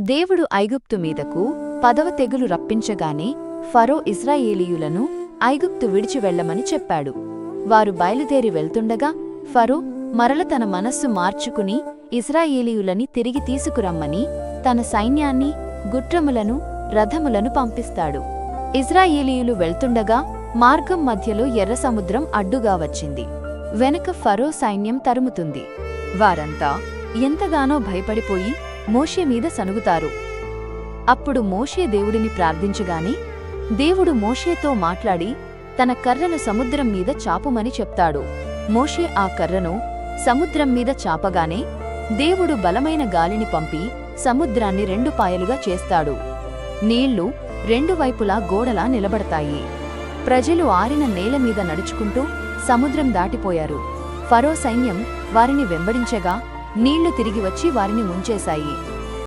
దేవుడు ఐగుప్తు మీదకు పదవ తెగులు రప్పించగానే ఫరో ఇజ్రాయేలీయులను ఐగుప్తు విడిచి వెళ్ళమని చెప్పాడు. వారు బయలుదేరి వెళ్తుండగా ఫరో మరల తన మనస్సు మార్చుకుని ఇజ్రాయేలీయులని తిరిగి తీసుకురమ్మని తన సైన్యాన్ని గుట్రములను రథములను పంపిస్తాడు. ఇజ్రాయేలీయులు వెళ్తుండగా మార్గం మధ్యలో ఎర్ర సముద్రం అడ్డుగా వచ్చింది. వెనక ఫరో సైన్యం తరుముతుంది. వారంతా ఎంతగానో భయపడిపోయి మోషే మీద సనుగుతారు అప్పుడు మోషే దేవుడిని ప్రార్థించగానే దేవుడు మోషేతో మాట్లాడి తన కర్రను సముద్రం మీద చాపుమని చెప్తాడు. మోషే ఆ కర్రను సముద్రం మీద చాపగానే దేవుడు బలమైన గాలిని పంపి సముద్రాన్ని రెండు పాయలుగా చేస్తాడు. నీళ్ళు రెండు వైపులా గోడలా నిలబడతాయి. ప్రజలు ఆరిన నేల మీద నడుచుకుంటూ సముద్రం దాటిపోయారు. ఫరో సైన్యం వారిని వెంబడించగా నీళ్ళు తిరిగి వచ్చి వారిని ముంచేశాయి